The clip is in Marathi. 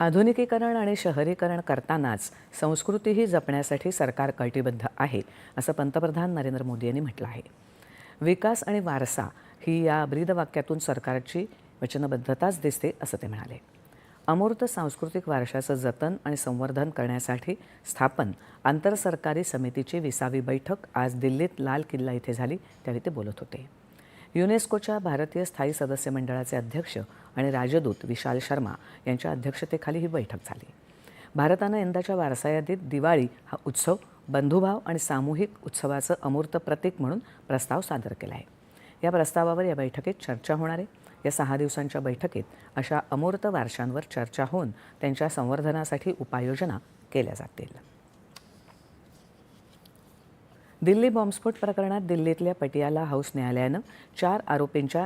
आधुनिकीकरण आणि शहरीकरण करतानाच संस्कृतीही जपण्यासाठी सरकार कटिबद्ध आहे असं पंतप्रधान नरेंद्र मोदी यांनी म्हटलं आहे. विकास आणि वारसा ही या ब्रीदवाक्यातून सरकारची वचनबद्धताच दिसते असं ते म्हणाले. अमूर्त सांस्कृतिक वारशाचं जतन आणि संवर्धन करण्यासाठी स्थापन आंतरसरकारी समितीची विसावी बैठक आज दिल्लीत लाल किल्ला इथे झाली त्यावेळी ते बोलत होते. युनेस्कोच्या भारतीय स्थायी सदस्य मंडळाचे अध्यक्ष आणि राजदूत विशाल शर्मा यांच्या अध्यक्षतेखाली ही बैठक झाली. भारतानं यंदाच्या वारसा यादीत दिवाळी हा उत्सव बंधुभाव आणि सामूहिक उत्सवाचं अमूर्त प्रतीक म्हणून प्रस्ताव सादर केला आहे या प्रस्तावावर या बैठकीत चर्चा होणार आहे. या सहा दिवसांच्या बैठकीत अशा अमूर्त वारशांवर चर्चा होऊन त्यांच्या संवर्धनासाठी उपाययोजना केल्या जातील. दिल्ली बॉम्बस्फोट प्रकरणात दिल्लीतल्या पटियाला हाऊस न्यायालयानं चार आरोपींच्या